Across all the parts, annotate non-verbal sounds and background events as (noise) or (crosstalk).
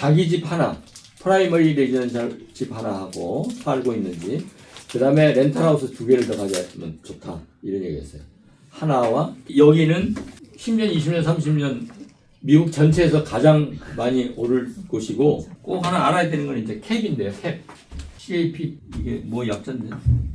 자기 집 하나, 프라이머리 레지던셜 집 하나 하고 살고 있는지, 그 다음에 렌탈하우스 두 개를 더 가져왔으면 좋다. 이런 얘기였어요. 하나와 여기는 10년, 20년, 30년 미국 전체에서 가장 많이 오를 곳이고 꼭 하나 알아야 되는 건 이제 캡인데요. 캡. CAP 이게 뭐 약자인데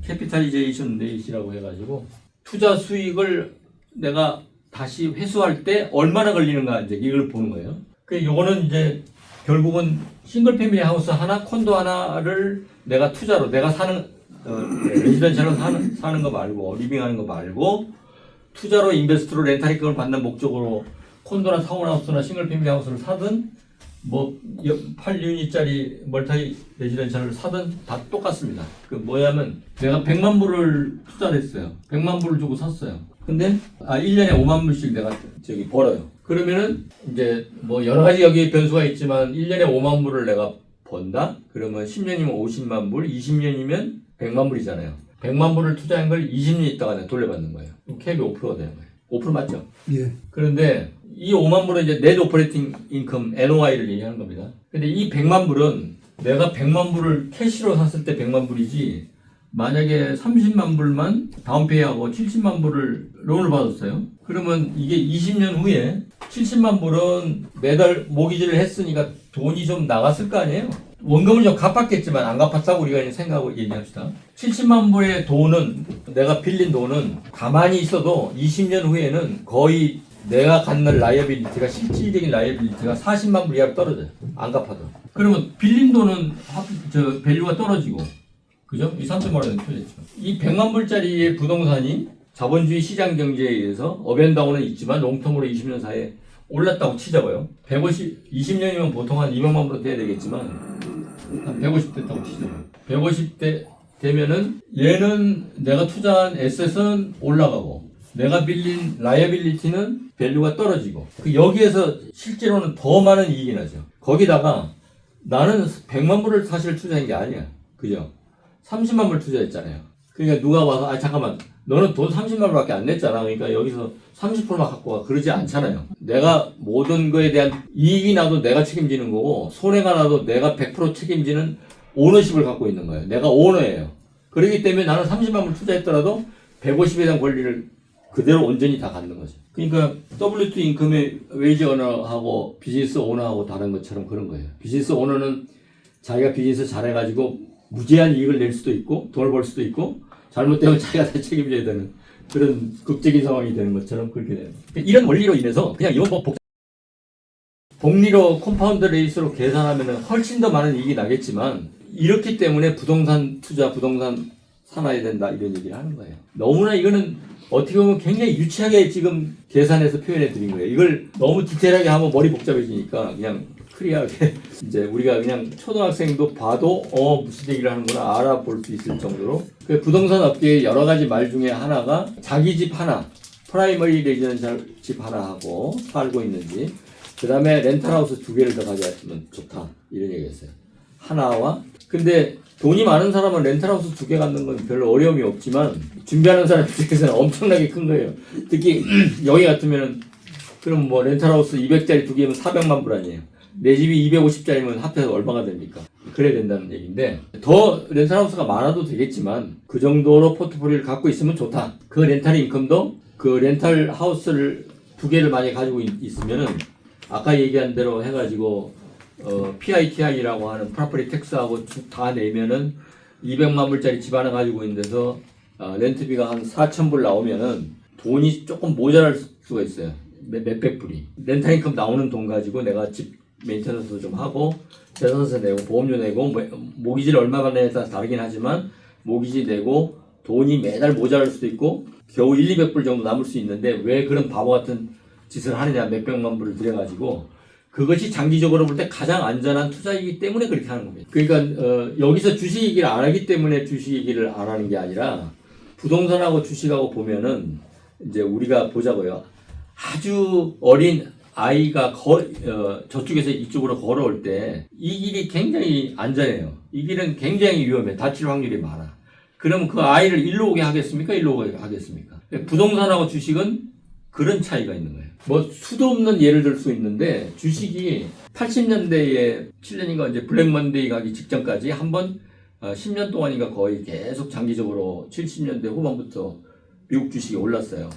캐피탈리제이션 레이시라고 해가지고 투자 수익을 내가 다시 회수할 때 얼마나 걸리는가 이제 이걸 보는 거예요. 그 요거는 이제 결국은 싱글 패밀리 하우스 하나 콘도 하나를 내가 투자로 내가 사는 어, 레지던셜로 사는 사는 거 말고 리빙하는 거 말고 투자로 인베스트로 렌탈이금을 받는 목적으로 콘도나 타운하우스나 싱글 패밀리 하우스를 사든 뭐 8유닛짜리 멀타이 레지던셜을 사든 다 똑같습니다. 그 뭐냐면 내가 100만 불을 투자를 했어요. 100만 불을 주고 샀어요. 근데 아 1년에 5만 불씩 내가 저기 벌어요. 그러면은 이제 뭐 여러 가지 여기 변수가 있지만 1년에 5만 불을 내가 번다? 그러면 10년이면 50만 불, 20년이면 100만 불이잖아요. 100만 불을 투자한 걸 20년 있다가 내가 돌려받는 거예요. 그럼 캡이 5%가 되는 거예요. 5% 맞죠? 예. 그런데 이 5만 불은 이제 넷 오퍼레이팅 인컴 NOI를 얘기하는 겁니다. 근데 이 100만 불은 내가 100만 불을 캐시로 샀을 때 100만 불이지 만약에 30만 불만 다운페이하고 70만 불을 론을 받았어요. 그러면 이게 20년 후에 70만 불은 매달 모기지를 했으니까 돈이 좀 나갔을 거 아니에요? 원금을 좀 갚았겠지만 안 갚았다고 우리가 생각하고 얘기합시다. 70만 불의 돈은 내가 빌린 돈은 가만히 있어도 20년 후에는 거의 내가 갖는 라이어빌리티가 실질적인 라이어빌리티가 40만 불 이하로 떨어져요. 안 갚아도. 그러면 빌린 돈은 합- 저 밸류가 떨어지고 그죠? 이 3.5라는 표현이죠. 이 100만 불짜리의 부동산이 자본주의 시장 경제에 의해서 업앤다운은 있지만 롱텀으로 20년 사이에 올랐다고 치자고요. 150, 20년이면 보통 한 200만 불 돼야 되겠지만 한 150 됐다고 치자고요. 150대 되면은 얘는 내가 투자한 에셋은 올라가고 내가 빌린 라이어빌리티는 밸류가 떨어지고 그 여기에서 실제로는 더 많은 이익이 나죠. 거기다가 나는 100만 불을 사실 투자한 게 아니야. 그죠? 30만 불 투자했잖아요. 그러니까 누가 와서 아 잠깐만 너는 돈 30만 불밖에 안 냈잖아. 그러니까 여기서 30%만 갖고 가 그러지 않잖아요. 내가 모든 거에 대한 이익이 나도 내가 책임지는 거고 손해가 나도 내가 100% 책임지는 오너십을 갖고 있는 거예요. 내가 오너예요. 그렇기 때문에 나는 30만 불 투자했더라도 150에 대한 권리를 그대로 온전히 다 갖는 거죠. 그러니까 W2 인컴의 웨이지 오너하고 비즈니스 오너하고 다른 것처럼 그런 거예요. 비즈니스 오너는 자기가 비즈니스 잘해가지고 무제한 이익을 낼 수도 있고 돈을 벌 수도 있고 잘못되면 자기가 다 책임져야 되는 그런 극적인 상황이 되는 것처럼 그렇게 돼요. 이런 원리로 인해서 그냥 이건 뭐 복... 복리로 콤파운드 레이스로 계산하면 훨씬 더 많은 이익이 나겠지만 이렇기 때문에 부동산 투자, 부동산 사놔야 된다 이런 얘기를 하는 거예요. 너무나 이거는 어떻게 보면 굉장히 유치하게 지금 계산해서 표현해 드린 거예요. 이걸 너무 디테일하게 하면 머리 복잡해지니까 그냥 클리어하게 (laughs) 이제 우리가 그냥 초등학생도 봐도 어 무슨 얘기를 하는구나 알아볼 수 있을 정도로 그 부동산 업계의 여러 가지 말 중에 하나가 자기 집 하나 프라이머리 레지던셜 집 하나 하고 살고 있는 지 그 다음에 렌탈하우스 두 개를 더 가져왔으면 좋다 이런 얘기였어요. 하나와 근데 돈이 많은 사람은 렌탈하우스 두 개 갖는 건 별로 어려움이 없지만 준비하는 사람 입장에서는 (laughs) 엄청나게 큰 거예요. 특히 (clears throat) 여기 같으면은 그럼 뭐 렌탈하우스 200짜리 두 개면 400만 불 아니에요. 내 집이 250짜리면 합해서 얼마가 됩니까? 그래야 된다는 얘기인데 더 렌탈하우스가 많아도 되겠지만 그 정도로 포트폴리오를 갖고 있으면 좋다. 그 렌탈 인컴도 그 렌탈 하우스를 두 개를 많이 가지고 있, 있으면은 아까 얘기한 대로 해가지고 어, PITI라고 하는 프라퍼리 텍스하고 쭉다 내면은 200만 불짜리 집 하나 가지고 있는 데서 어, 렌트비가 한 4천 불 나오면은 돈이 조금 모자랄 수가 있어요. 몇, 몇백 불이. 렌탈 인컴 나오는 돈 가지고 내가 집 메인테너스 좀 하고 재산세 내고 보험료 내고 뭐, 모기지를 얼마 받느냐에 따라 다르긴 하지만 모기지 내고 돈이 매달 모자랄 수도 있고 겨우 1, 200불 정도 남을 수 있는데 왜 그런 바보 같은 짓을 하느냐 몇백만 불을 들여가지고 그것이 장기적으로 볼 때 가장 안전한 투자이기 때문에 그렇게 하는 겁니다. 그러니까 어, 여기서 주식 얘기를 안 하기 때문에 주식 얘기를 안 하는 게 아니라 부동산하고 주식하고 보면은 이제 우리가 보자고요. 아주 어린 아이가 거, 어, 저쪽에서 이쪽으로 걸어올 때 이 길이 굉장히 안전해요. 이 길은 굉장히 위험해. 다칠 확률이 많아. 그러면 그 아이를 일로 오게 하겠습니까? 일로 오게 하겠습니까? 부동산하고 주식은 그런 차이가 있는 거예요. 뭐 수도 없는 예를 들 수 있는데 주식이 80년대에 7년인가 이제 블랙 먼데이 가기 직전까지 한번 어, 10년 동안인가 거의 계속 장기적으로 70년대 후반부터 미국 주식이 올랐어요.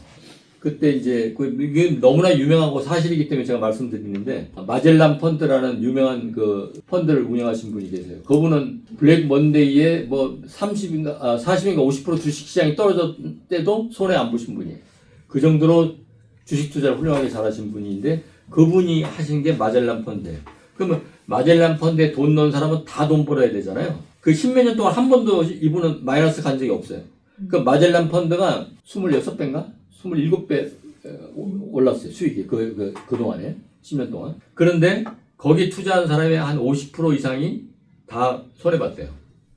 그때 이제 그 이게 너무나 유명하고 사실이기 때문에 제가 말씀드리는데 마젤란 펀드라는 유명한 그 펀드를 운영하신 분이 계세요. 그분은 블랙 먼데이에 뭐 30인가 아 40인가 50% 주식 시장이 떨어졌을 때도 손해 안 보신 분이에요. 그 정도로 주식 투자를 훌륭하게 잘하신 분인데 그분이 하신 게 마젤란 펀드예요. 그러면 마젤란 펀드에 돈 넣은 사람은 다 돈 벌어야 되잖아요. 그 십몇 년 동안 한 번도 이분은 마이너스 간 적이 없어요. 그 마젤란 펀드가 26배인가? 27배 올랐어요. 수익이 그, 그, 그동안에 10년 동안. 그런데 거기 투자한 사람의 한 50% 이상이 다 손해봤대요.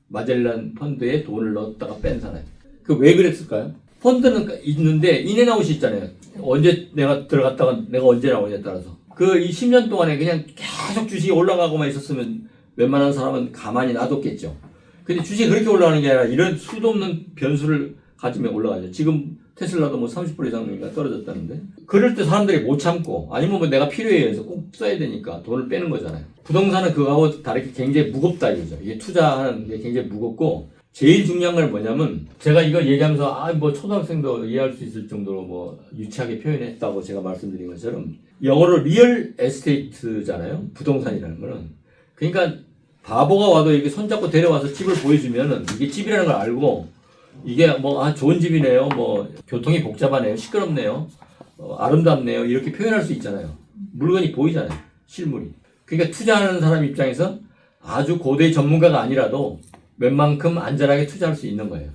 마젤란 펀드에 돈을 넣었다가 뺀 사람. 그 왜 그랬을까요? 펀드는 있는데 인앤아웃이 있잖아요. 언제 내가 들어갔다가 내가 언제 나오냐에 따라서. 그 이 10년 동안에 그냥 계속 주식이 올라가고만 있었으면 웬만한 사람은 가만히 놔뒀겠죠. 근데 주식이 그렇게 올라가는 게 아니라 이런 수도 없는 변수를 가지면 올라가죠. 지금 테슬라도 뭐 30% 이상인가 떨어졌다는데. 그럴 때 사람들이 못 참고 아니면 뭐 내가 필요해 해서 꼭 써야 되니까 돈을 빼는 거잖아요. 부동산은 그거하고 다르게 굉장히 무겁다 이거죠. 이게 투자하는 게 굉장히 무겁고 제일 중요한 건 뭐냐면 제가 이거 얘기하면서 아 뭐 초등학생도 이해할 수 있을 정도로 뭐 유치하게 표현했다고 제가 말씀드린 것처럼 영어로 리얼 에스테이트잖아요. 부동산이라는 거는. 그러니까 바보가 와도 이게 손잡고 데려와서 집을 보여주면은 이게 집이라는 걸 알고 이게 뭐 아 좋은 집이네요. 뭐 교통이 복잡하네요. 시끄럽네요. 어, 아름답네요. 이렇게 표현할 수 있잖아요. 물건이 보이잖아요. 실물이. 그러니까 투자하는 사람 입장에서 아주 고대 전문가가 아니라도 웬만큼 안전하게 투자할 수 있는 거예요.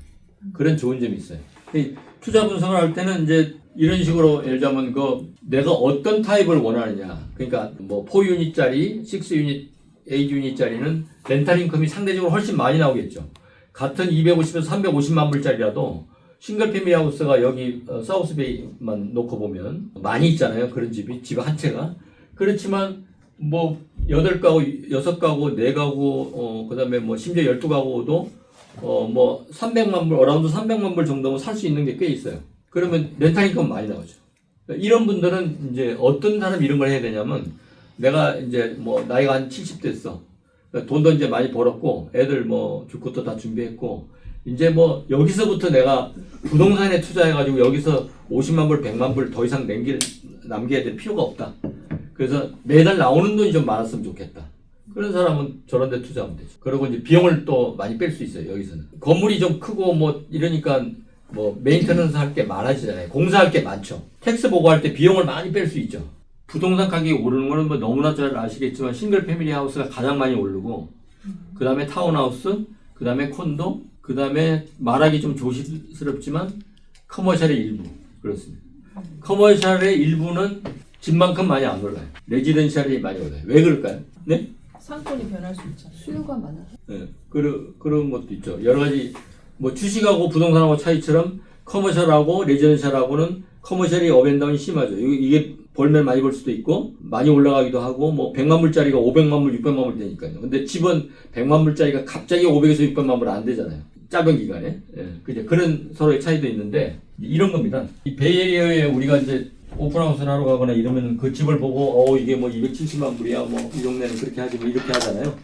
그런 좋은 점이 있어요. 이 투자 분석을 할 때는 이제 이런 식으로 예를 들자면 그 내가 어떤 타입을 원하느냐. 그러니까 뭐 4유닛짜리, 6유닛, 8유닛짜리는 렌탈 인컴이 상대적으로 훨씬 많이 나오겠죠. 같은 250에서 350만 불짜리라도 싱글 패밀리 하우스가 여기 어, 사우스베이만 놓고 보면 많이 있잖아요. 그런 집이 집 한 채가. 그렇지만 뭐 여덟 가구, 여섯 가구, 네 가구, 어 그다음에 뭐 심지어 열두 가구도 어뭐 300만 불, 어라운드 300만 불 정도면 살 수 있는 게 꽤 있어요. 그러면 렌탈 인컴 많이 나오죠. 이런 분들은 이제 어떤 사람 이런 걸 해야 되냐면 내가 이제 뭐 나이가 한 70 됐어. 돈도 이제 많이 벌었고 애들 뭐 줄 것도 다 준비했고 이제 뭐 여기서부터 내가 부동산에 투자해가지고 여기서 50만 불, 100만 불 더 이상 남길 남겨야 될 필요가 없다. 그래서 매달 나오는 돈이 좀 많았으면 좋겠다. 그런 사람은 저런 데 투자하면 되죠. 그리고 이제 비용을 또 많이 뺄 수 있어요, 여기서는. 건물이 좀 크고 뭐 이러니까 뭐 메인테넌스 할 게 많아지잖아요. 공사할 게 많죠. 텍스 보고할 때 비용을 많이 뺄 수 있죠. 부동산 가격이 오르는 거는 뭐 너무나 잘 아시겠지만 싱글 패밀리 하우스가 가장 많이 오르고 그 다음에 타운하우스, 그 다음에 콘도, 그 다음에 말하기 좀 조심스럽지만 커머셜의 일부 그렇습니다. 커머셜의 일부는 집만큼 많이 안 올라요. 레지던셜이 많이 올라요. 왜 그럴까요? 네? 상권이 변할 수 있잖아요. 수요가 많아서 네, 그런 그런 것도 있죠. 여러 가지 뭐 주식하고 부동산하고 차이처럼 커머셜하고 레지던셜하고는 커머셜이 업앤다운이 심하죠. 이게 벌면 많이 벌 수도 있고 많이 올라가기도 하고 뭐 100만 불짜리가 500만 불, 600만 불 되니까요. 근데 집은 100만 불짜리가 갑자기 500에서 600만 불 안 되잖아요. 짧은 기간에. 예. 그죠. 그런 서로의 차이도 있는데 이런 겁니다. 이 베이에리어에 우리가 이제 오픈하우스를 하러 가거나 이러면 그 집을 보고 어 이게 뭐 270만 불이야 뭐 이 동네는 그렇게 하지 뭐 이렇게 하잖아요.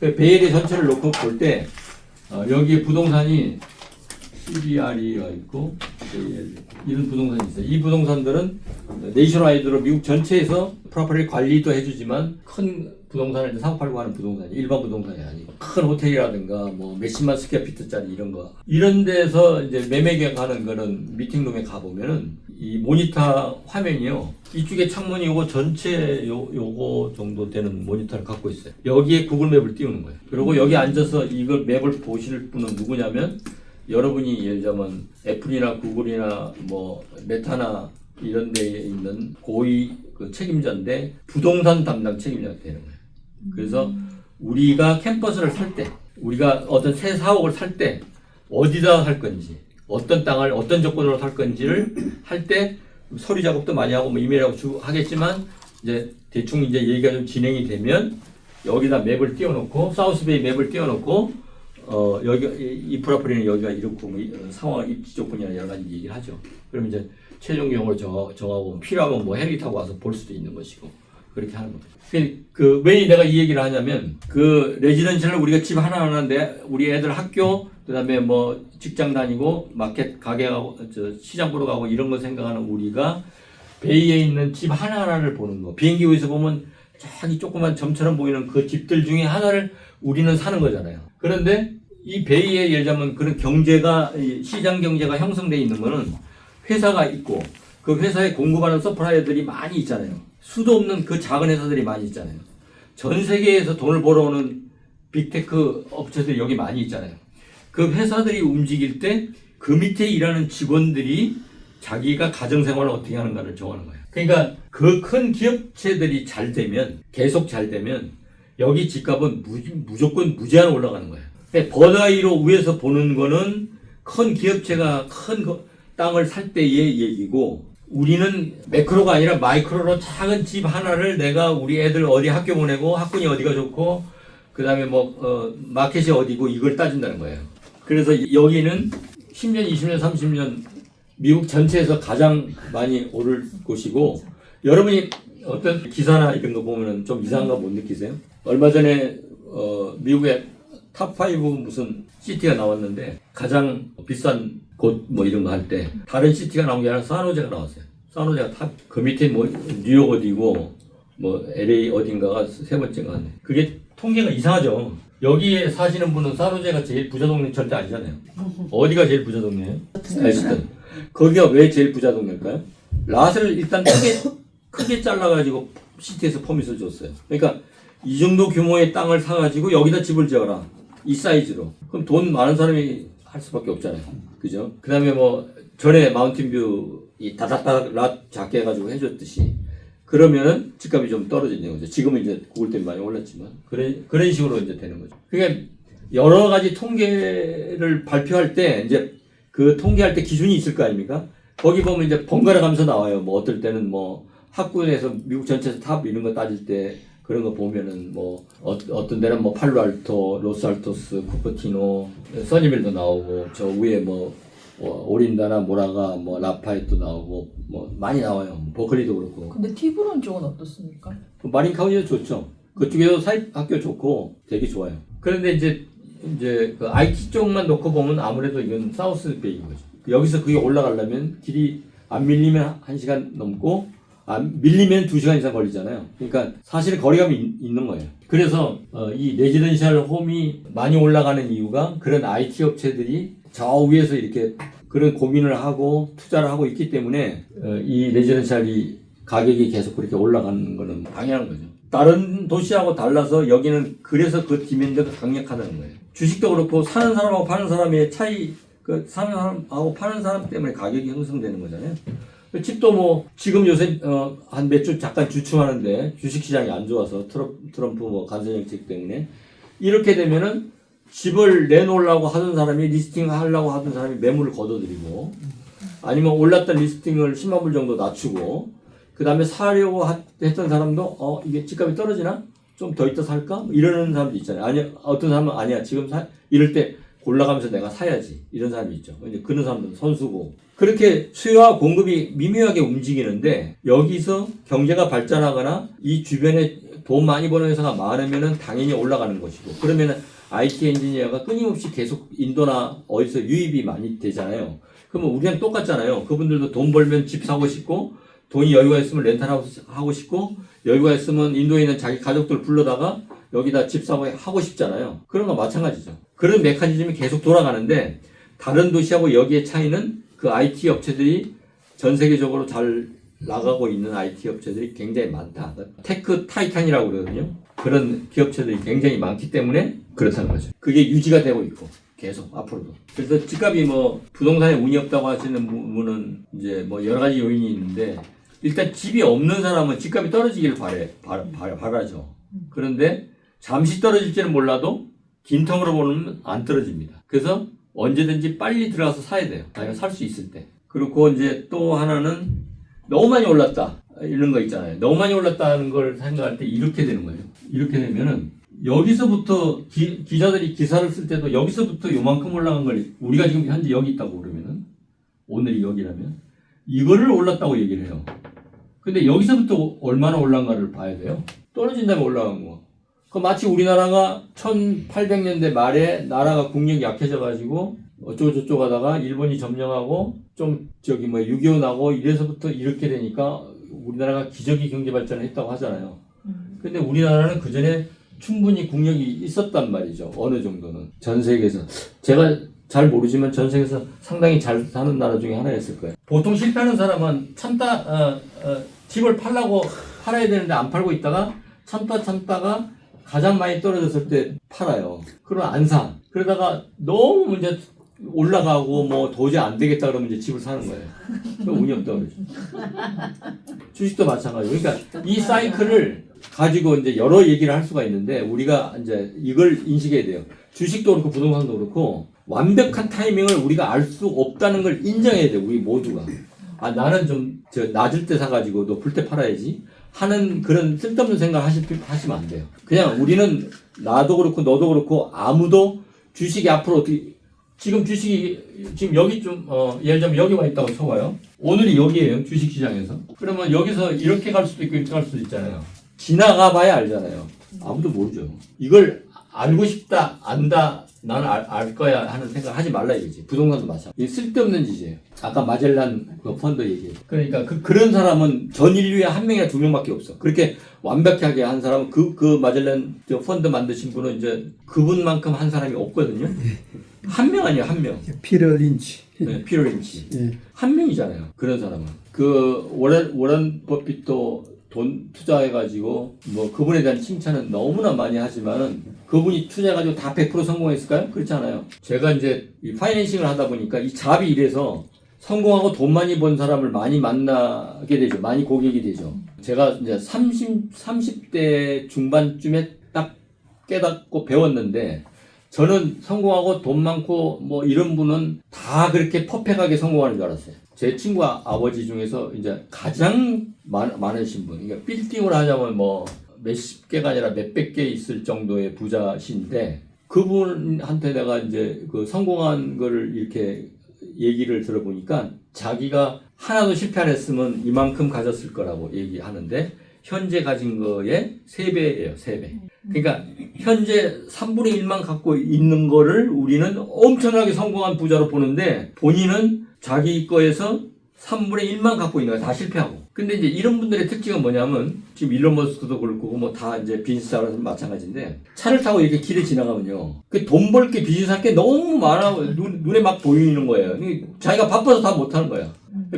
그 베이에리어 전체를 놓고 볼때 어, 여기에 부동산이 CBRE가 있고 이런 부동산이 있어요. 이 부동산들은 네이션와이드로 미국 전체에서 프로퍼티 관리도 해주지만 큰 부동산을 사고 팔고 하는 부동산이 일반 부동산이 아니고 큰 호텔이라든가 뭐 몇십만 스퀘어피트짜리 이런 거 이런 데서 이제 매매 계약 하는 거는 미팅룸에 가 보면은 이 모니터 화면이요 이쪽에 창문이 요거 전체 요 요거 정도 되는 모니터를 갖고 있어요. 여기에 구글 맵을 띄우는 거예요. 그리고 여기 앉아서 이걸 맵을 보실 분은 누구냐면 여러분이 예를 들자면 애플이나 구글이나 뭐 메타나 이런 데에 있는 고위 그 책임자인데 부동산 담당 책임자가 되는 거예요. 그래서 우리가 캠퍼스를 살 때, 우리가 어떤 새 사옥을 살 때 어디다 살 건지, 어떤 땅을 어떤 조건으로 살 건지를 할 때 서류 작업도 많이 하고 뭐 이메일하고 주 하겠지만 이제 대충 이제 얘기가 좀 진행이 되면 여기다 맵을 띄워놓고 사우스베이 맵을 띄워놓고 어 여기 이- 이 프라프리는 여기가 이렇고 뭐 이- 어, 상황 입지 조건이나 여러 가지 얘기를 하죠. 그러면 이제 최종 경우를 정, 정하고 필요하면 뭐 헬기 타고 와서 볼 수도 있는 것이고 그렇게 하는 겁니다. 그, 왜 내가 이 얘기를 하냐면, 그, 레지던셜을 우리가 집 하나 하나인데, 우리 애들 학교, 그 다음에 뭐, 직장 다니고, 마켓 가게 가고, 저, 시장 보러 가고, 이런 거 생각하는 우리가, 베이에 있는 집 하나하나를 보는 거. 비행기 위에서 보면, 저기 조그만 점처럼 보이는 그 집들 중에 하나를 우리는 사는 거잖아요. 그런데, 이 베이에 예를 들자면 그런 경제가, 이 시장 경제가 형성되어 있는 거는, 회사가 있고, 그 회사에 공급하는 서플라이어들이 많이 있잖아요. 수도 없는 그 작은 회사들이 많이 있잖아요. 전 세계에서 돈을 벌어오는 빅테크 업체들이 여기 많이 있잖아요. 그 회사들이 움직일 때 그 밑에 일하는 직원들이 자기가 가정생활을 어떻게 하는가를 정하는 거예요. 그러니까 그 큰 기업체들이 잘 되면, 계속 잘 되면, 여기 집값은 무, 무조건 무제한 올라가는 거예요. 버다이로 위에서 보는 거는 큰 기업체가 큰 거- 땅을 살 때의 얘기고, 우리는 매크로가 아니라 마이크로로 작은 집 하나를 내가 우리 애들 어디 학교 보내고 학군이 어디가 좋고 그 다음에 뭐 어, 마켓이 어디고 이걸 따진다는 거예요. 그래서 여기는 10년, 20년, 30년 미국 전체에서 가장 많이 오를 곳이고 여러분이 어떤 기사나 이런 거 보면 좀 이상한 거 못 느끼세요? 얼마 전에 어, 미국의 탑5 무슨 시티가 나왔는데 가장 비싼 곳 뭐 이런 거 할 때 다른 시티가 나온 게 아니라 산호제가 나왔어요. 산호제가 탑 그 밑에 뭐 뉴욕 어디고 뭐 LA 어딘가가 세 번째가 같네. 그게 통계가 이상하죠. 여기에 사시는 분은 산호제가 제일 부자 동네 절대 아니잖아요. 어디가 제일 부자 동네예요? 에스턴. 거기가 왜 제일 부자 동네일까요? 랏을 일단 크게 크게 잘라가지고 시티에서 퍼밋을 줬어요. 그러니까 이 정도 규모의 땅을 사가지고 여기다 집을 지어라. 이 사이즈로. 그럼 돈 많은 사람이 할 수밖에 없잖아요. 그죠? 그 다음에 뭐, 전에 마운틴뷰 이 다닥다닥 랏 작게 해가지고 해줬듯이. 그러면은 집값이 좀 떨어지는 거죠. 지금은 이제 구글 때문에 많이 올랐지만. 그런, 그런 식으로 이제 되는 거죠. 그러니까 여러 가지 통계를 발표할 때 이제 그 통계할 때 기준이 있을 거 아닙니까? 거기 보면 이제 번갈아 가면서 나와요. 뭐 어떨 때는 뭐 학군에서 미국 전체에서 탑 이런 거 따질 때 그런 거 보면은 뭐 어, 어떤 데는 뭐 팔로알토, 로스알토스, 쿠퍼티노, 써니빌도 나오고 저 위에 뭐 어, 오린다나 모라가 뭐 라파에도 나오고 뭐 많이 나와요. 버클리도 그렇고 근데 티브론 쪽은 어떻습니까? 그 마린 카운티도 좋죠. 그쪽에도 사립 학교 좋고 되게 좋아요. 그런데 이제 이제 그 IT 쪽만 놓고 보면 아무래도 이건 사우스 베이인 거죠. 여기서 그게 올라가려면 길이 안 밀리면 한 시간 넘고 안 밀리면 두 시간 이상 걸리잖아요. 그러니까 사실 거리감이 있- 있는 거예요. 그래서 어, 이 레지던셜 홈이 많이 올라가는 이유가 그런 IT 업체들이 저 위에서 이렇게 그런 고민을 하고 투자를 하고 있기 때문에 어, 이 레지던셜이 가격이 계속 그렇게 올라가는 거는 당연한 거죠. 다른 도시하고 달라서 여기는 그래서 그 디맨드가 강력하다는 거예요. 주식도 그렇고 사는 사람하고 파는 사람의 차이, 그 사는 사람하고 파는 사람 때문에 가격이 형성되는 거잖아요. 그 집도 뭐 지금 요새 어, 한 몇 주 잠깐 주춤하는데 주식 시장이 안 좋아서 트럼프, 트럼프 뭐 간세 정책 때문에 이렇게 되면은 집을 내놓으려고 하던 사람이 리스팅 하려고 하던 사람이 매물을 걷어들이고 아니면 올랐던 리스팅을 10만 불 정도 낮추고 그 다음에 사려고 하- 했던 사람도 어 이게 집값이 떨어지나? 좀 더 있다 살까? 뭐 이러는 사람도 있잖아요. 아니 어떤 사람은 아니야. 지금 사 이럴 때 골라가면서 내가 사야지 이런 사람이 있죠. 이제 그런 사람들은 선수고 그렇게 수요와 공급이 미묘하게 움직이는데 여기서 경제가 발전하거나 이 주변에 돈 많이 버는 회사가 많으면은 당연히 올라가는 것이고 그러면은 IT 엔지니어가 끊임없이 계속 인도나 어디서 유입이 많이 되잖아요. 그러면 우리랑 똑같잖아요. 그분들도 돈 벌면 집 사고 싶고 돈이 여유가 있으면 렌탈하우스 하고 싶고 여유가 있으면 인도에 있는 자기 가족들 불러다가 여기다 집 사고 하고 싶잖아요. 그런 거 마찬가지죠. 그런 메커니즘이 계속 돌아가는데 다른 도시하고 여기의 차이는 그 IT 업체들이 전 세계적으로 잘 나가고 있는 IT 업체들이 굉장히 많다. 테크 타이탄이라고 그러거든요. 그런 기업체들이 굉장히 많기 때문에 그렇다는 거죠. 그게 유지가 되고 있고 계속 앞으로도. 그래서 집값이 뭐 부동산에 운이 없다고 하시는 분은 이제 뭐 여러 가지 요인이 있는데 일단 집이 없는 사람은 집값이 떨어지기를 바래, 바, 바, 바라죠. 그런데 잠시 떨어질지는 몰라도 긴 텀으로 보면 안 떨어집니다. 그래서 언제든지 빨리 들어가서 사야 돼요. 자기가 살 수 있을 때. 그리고 이제 또 하나는 너무 많이 올랐다. 이런 거 있잖아요. 너무 많이 올랐다는 걸 생각할 때 이렇게 되는 거예요. 이렇게 되면은 여기서부터 기, 기자들이 기사를 쓸 때도 여기서부터 요만큼 올라간 걸 우리가 지금 현재 여기 있다고 그러면은 오늘이 여기라면 이거를 올랐다고 얘기를 해요. 근데 여기서부터 얼마나 올라간가를 봐야 돼요. 떨어진 다음에 올라간 거. 그 마치 우리나라가 1800년대 말에 나라가 국력이 약해져 가지고 어쩌고 저쩌고 하다가 일본이 점령하고 좀 저기 뭐 6.25 나고 이래서부터 이렇게 되니까 우리나라가 기저귀 경제 발전을 했다고 하잖아요. 근데 우리나라는 그 전에 충분히 국력이 있었단 말이죠. 어느 정도는. 전 세계에서. 제가 잘 모르지만 전 세계에서 상당히 잘 사는 나라 중에 하나였을 거예요. 보통 실패하는 사람은 참다, 어, 어, 집을 팔라고 팔아야 되는데 안 팔고 있다가 참다 참다가 가장 많이 떨어졌을 때 팔아요. 그러면 안 사. 그러다가 너무 이제 올라가고 뭐 도저히 안 되겠다 그러면 이제 집을 사는 거예요. 그 운이 없다 그러죠. 주식도 마찬가지고. 그러니까 이 사이클을 가지고 이제 여러 얘기를 할 수가 있는데 우리가 이제 이걸 인식해야 돼요. 주식도 그렇고 부동산도 그렇고 완벽한 타이밍을 우리가 알 수 없다는 걸 인정해야 돼요. 우리 모두가. 아 나는 좀 저 낮을 때 사가지고 높을 때 팔아야지 하는 그런 쓸데없는 생각 하실 필요 하시면 안 돼요. 그냥 우리는 나도 그렇고 너도 그렇고 아무도 주식이 앞으로 어떻게 지금 주식이 지금 여기 좀 어, 예를 들면 여기 와 있다고 쳐봐요. 오늘이 여기에요 주식 시장에서. 그러면 여기서 이렇게 갈 수도 있고 이렇게 갈 수도 있잖아요. 지나가 봐야 알잖아요. 아무도 모르죠. 이걸 알고 싶다 안다 나는 알, 알 거야 하는 생각 하지 말라 이거지. 부동산도 마찬가지. 이 쓸데없는 짓이에요. 아까 마젤란 그 펀드 얘기. 그러니까 그 그런 사람은 전 인류에 한 명이나 두 명밖에 없어. 그렇게 완벽하게 한 사람은 그 그 마젤란 저 펀드 만드신 분은 이제 그분만큼 한 사람이 없거든요. 한 명 아니에요 한 명. 피터 린치. 네, 피터 린치. 예. 한 명이잖아요. 그런 사람은. 그 워렌 워렌 버핏도 돈 투자해가지고 뭐 그분에 대한 칭찬은 너무나 많이 하지만은 그분이 투자해가지고 다 100% 성공했을까요? 그렇지 않아요. 제가 이제 이 파이낸싱을 하다 보니까 이 잡이 이래서 성공하고 돈 많이 번 사람을 많이 만나게 되죠. 많이 고객이 되죠. 제가 이제 30, 30대 중반쯤에 딱 깨닫고 배웠는데 저는 성공하고 돈 많고 뭐 이런 분은 다 그렇게 퍼펙하게 성공하는 줄 알았어요. 제 친구 아- 아버지 중에서 이제 가장 많, 많으신 분, 그러니까 빌딩을 하자면 뭐 몇십 개가 아니라 몇백 개 있을 정도의 부자신데 그분한테 내가 이제 그 성공한 거를 이렇게 얘기를 들어보니까 자기가 하나도 실패 안 했으면 이만큼 가졌을 거라고 얘기하는데 현재 가진 거의 세배예요세배 그러니까 현재 3분의 1만 갖고 있는 거를 우리는 엄청나게 성공한 부자로 보는데 본인은 자기 거에서 3분의 1만 갖고 있는 거야. 다 실패하고. 근데 이제 이런 분들의 특징은 뭐냐면 지금 일론 머스크도 그렇고 뭐 다 이제 비즈니스하고 마찬가지인데 차를 타고 이렇게 길에 지나가면요. 그 돈 벌 게 비즈니스 할 게 너무 많아. 눈, 눈에 막 보이는 거예요. 이 자기가 바빠서 다 못 하는 거야.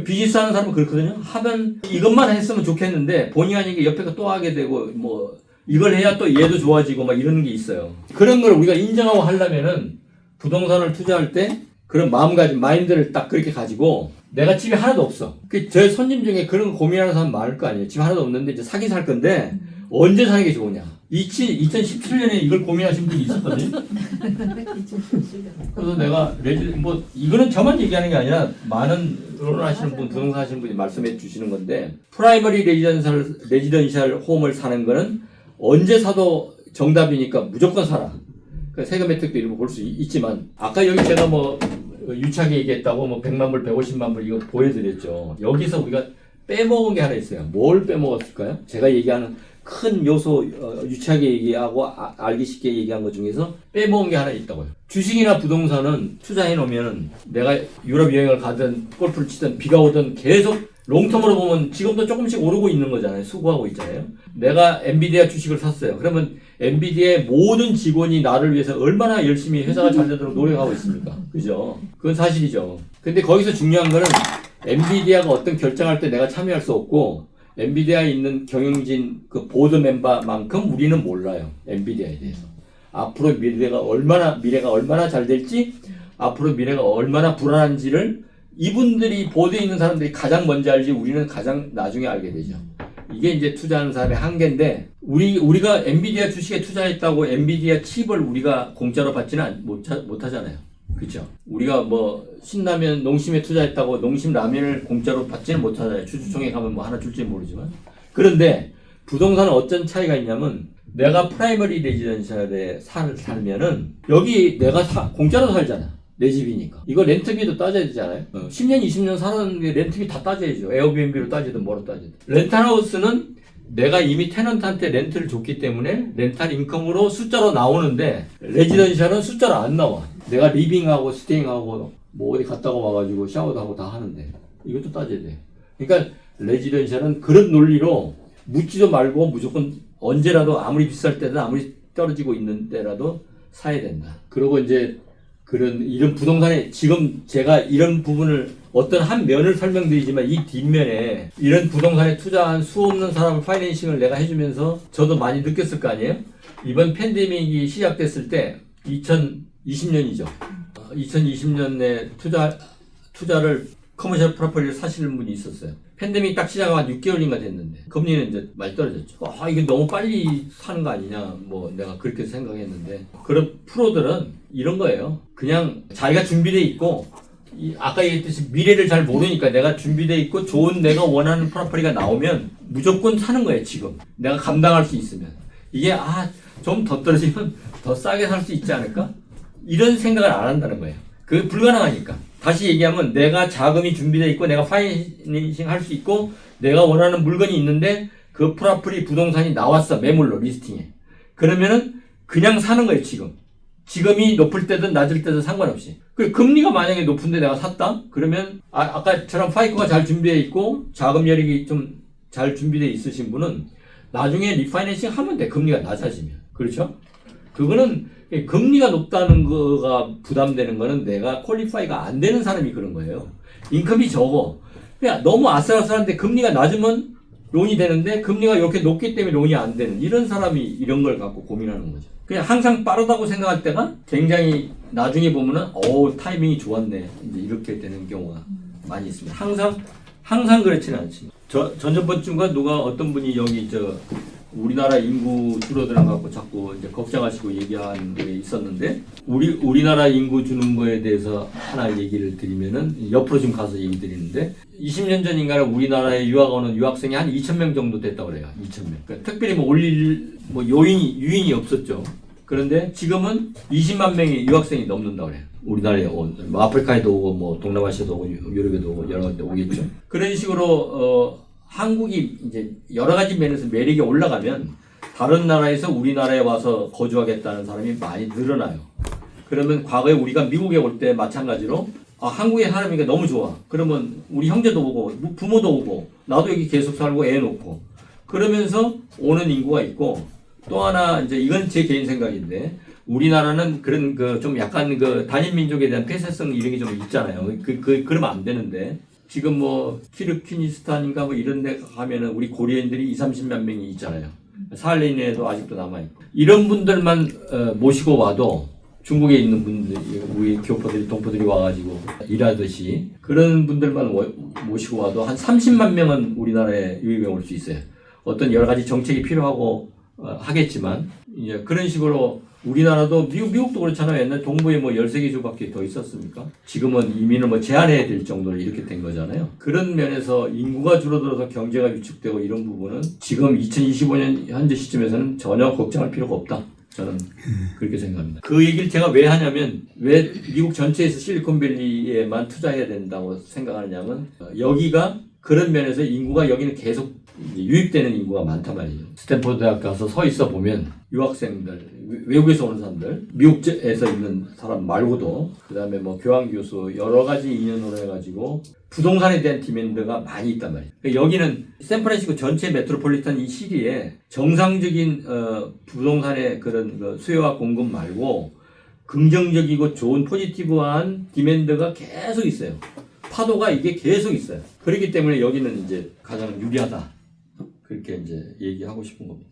비즈니스 하는 사람은 그렇거든요. 하면 이것만 했으면 좋겠는데 본의 아니게 옆에가 또 하게 되고 뭐 이걸 해야 또 얘도 좋아지고 막 이런 게 있어요. 그런 걸 우리가 인정하고 하려면은 부동산을 투자할 때 그런 마음가짐, 마인드를 딱 그렇게 가지고 내가 집이 하나도 없어. 그 제 손님 중에 그런 거 고민하는 사람 많을 거 아니에요. 집 하나도 없는데 이제 사긴 살 건데 언제 사는 게 좋으냐. 2017년에 이걸 고민하신 분이 있었거든요. (laughs) 그래서 내가 레지 뭐 이거는 저만 얘기하는 게 아니라 많은 결혼하시는 분, 부동산 하시는 분이 말씀해 주시는 건데 프라이머리 레지던셜 레지던셜 홈을 사는 거는 언제 사도 정답이니까 무조건 사라. 그 세금 혜택도 일부 볼 수 있지만 아까 여기 제가 뭐 유치하게 얘기했다고 뭐 100만 불, 150만 불 이거 보여드렸죠. 여기서 우리가 빼먹은 게 하나 있어요. 뭘 빼먹었을까요? 제가 얘기하는 큰 요소 어, 유치하게 얘기하고 아- 알기 쉽게 얘기한 것 중에서 빼먹은 게 하나 있다고요. 주식이나 부동산은 투자해 놓으면 내가 유럽 여행을 가든 골프를 치든 비가 오든 계속 롱텀으로 보면 지금도 조금씩 오르고 있는 거잖아요. 수고하고 있잖아요. 내가 엔비디아 주식을 샀어요. 그러면 엔비디아의 모든 직원이 나를 위해서 얼마나 열심히 회사가 잘 되도록 노력하고 있습니까? 그죠? 그건 사실이죠. 근데 거기서 중요한 거는 엔비디아가 어떤 결정할 때 내가 참여할 수 없고 엔비디아에 있는 경영진 그 보드 멤버만큼 우리는 몰라요. 엔비디아에 대해서. 앞으로 미래가 얼마나 미래가 얼마나 잘 될지 앞으로 미래가 얼마나 불안한지를 이분들이 보드에 있는 사람들이 가장 먼저 알지 우리는 가장 나중에 알게 되죠. 이게 이제 투자하는 사람의 한계인데 우리 우리가 엔비디아 주식에 투자했다고 엔비디아 칩을 우리가 공짜로 받지는 않- 못, 하- 못 하잖아요. 그렇죠? 우리가 뭐 신라면 농심에 투자했다고 농심 라면을 공짜로 받지는 못하잖아요. 주주총회 가면 뭐 하나 줄지 모르지만 그런데 부동산은 어떤 차이가 있냐면 내가 프라이머리 레지던셜에 살, 살면은 여기 내가 사- 공짜로 살잖아. 내 집이니까. 이거 렌트비도 따져야 되잖아요. 10년, 20년 살았는데 렌트비 다 따져야죠. 에어비앤비로 따지든 뭐로 따지든. 렌탈하우스는 내가 이미 테넌트한테 렌트를 줬기 때문에 렌탈 인컴으로 숫자로 나오는데 레지던셜은 숫자로 안 나와. 내가 리빙하고 스테잉하고 뭐 어디 갔다가 와가지고 샤워도 하고 다 하는데 이것도 따져야 돼. 그러니까 레지던셜은 그런 논리로 묻지도 말고 무조건 언제라도 아무리 비쌀 때든 아무리 떨어지고 있는 때라도 사야 된다. 그리고 이제 그런 이런 부동산에 지금 제가 이런 부분을 어떤 한 면을 설명드리지만 이 뒷면에 이런 부동산에 투자한 수 없는 사람을 파이낸싱을 내가 해주면서 저도 많이 느꼈을 거 아니에요? 이번 팬데믹이 시작됐을 때 2020년이죠. 2020년에 투자 투자를 커머셜 프로퍼리를 사시는 분이 있었어요. 팬데믹 딱 시작하고 한 6개월인가 됐는데 금리는 이제 많이 떨어졌죠. 아 이게 너무 빨리 사는 거 아니냐 뭐 내가 그렇게 생각했는데 그런 프로들은 이런 거예요. 그냥 자기가 준비돼 있고 이 아까 얘기했듯이 미래를 잘 모르니까 내가 준비돼 있고 좋은 내가 원하는 프로퍼리가 나오면 무조건 사는 거예요 지금 내가 감당할 수 있으면 이게 아 좀 더 떨어지면 더 싸게 살 수 있지 않을까 이런 생각을 안 한다는 거예요. 그게 불가능하니까. 다시 얘기하면 내가 자금이 준비되어 있고 내가 파이낸싱 할 수 있고 내가 원하는 물건이 있는데 그 프라프리 부동산이 나왔어 매물로 리스팅에. 그러면은 그냥 사는 거예요 지금. 지금이 높을 때든 낮을 때든 상관없이. 그 금리가 만약에 높은데 내가 샀다? 그러면 아, 아까처럼 파이커가 잘 준비되어 있고 자금 여력이 좀 잘 준비되어 있으신 분은 나중에 리파이낸싱 하면 돼 금리가 낮아지면. 그렇죠? 그거는 금리가 높다는 거가 부담되는 거는 내가 퀄리파이가 안 되는 사람이 그런 거예요. 인컴이 적어. 그냥 너무 아슬아슬한데 금리가 낮으면 론이 되는데 금리가 이렇게 높기 때문에 론이 안 되는 이런 사람이 이런 걸 갖고 고민하는 거죠. 그냥 항상 빠르다고 생각할 때가 굉장히 나중에 보면은 어 타이밍이 좋았네 이제 이렇게 되는 경우가 많이 있습니다. 항상 항상 그렇지는 않지. 저 전전번 주가 누가 어떤 분이 여기 저 우리나라 인구 거 갖고 자꾸 이제 걱정하시고 얘기한 게 있었는데 우리 우리나라 인구 주는 거에 대해서 하나 얘기를 드리면은 옆으로 좀 가서 얘기 드리는데 20년 전인가는 우리나라에 유학 오는 유학생이 한 2천 명 정도 됐다고 그래요. 2천 명. 그러니까 특별히 뭐 올릴 뭐 요인이 유인이 없었죠. 그런데 지금은 20만 명의 유학생이 넘는다고 그래요. 우리나라에 온, 뭐 아프리카에도 오고, 뭐 동남아시아도 오고, 유- 유럽에도 오고, 여러 군데 오겠죠. 그런 식으로, 어, 한국이 이제 여러 가지 면에서 매력이 올라가면 다른 나라에서 우리나라에 와서 거주하겠다는 사람이 많이 늘어나요. 그러면 과거에 우리가 미국에 올 때 마찬가지로 아, 한국에 사람이니까 너무 좋아. 그러면 우리 형제도 오고, 부- 부모도 오고, 나도 여기 계속 살고 애 놓고. 그러면서 오는 인구가 있고, 또 하나, 이제 이건 제 개인 생각인데, 우리나라는 그런 그 좀 약간 그 단일 민족에 대한 폐쇄성 이런 게 좀 있잖아요. 그, 그, 그러면 안 되는데. 지금 뭐, 키르키니스탄인가 뭐 이런 데 가면은 우리 고리인들이 2, 30만 명이 있잖아요. 사할린에도 아직도 남아 있고. 이런 분들만 어, 모시고 와도 중국에 있는 분들, 우리 교포들이, 동포들이 와가지고 일하듯이 그런 분들만 워- 모시고 와도 한 30만 명은 우리나라에 유입해 올 수 있어요. 어떤 여러 가지 정책이 필요하고 어, 하겠지만 이제 그런 식으로 우리나라도 미국, 미국도 그렇잖아요. 옛날 동부에 뭐 13개 주밖에 더 있었습니까? 지금은 이민을 뭐 제한해야 될 정도로 이렇게 된 거잖아요. 그런 면에서 인구가 줄어들어서 경제가 위축되고 이런 부분은 지금 2025년 현재 시점에서는 전혀 걱정할 필요가 없다. 저는 그렇게 생각합니다. 그 얘기를 제가 왜 하냐면 왜 미국 전체에서 실리콘밸리에만 투자해야 된다고 생각하냐면 어, 여기가 그런 면에서 인구가 여기는 계속 유입되는 인구가 많단 말이에요. 스탠포드 대학 가서 서 있어 보면 유학생들, 외- 외국에서 오는 사람들, 미국에서 있는 사람 말고도 그다음에 뭐 교환 교수 여러 가지 인연으로 해가지고 부동산에 대한 디맨드가 많이 있단 말이에요. 그러니까 여기는 샌프란시스코 전체 메트로폴리탄 이 시리에 정상적인 어, 부동산의 그런 그 수요와 공급 말고 긍정적이고 좋은 포지티브한 디맨드가 계속 있어요. 파도가 이게 계속 있어요. 그렇기 때문에 여기는 이제 가장 유리하다. 그렇게 이제 얘기하고 싶은 겁니다.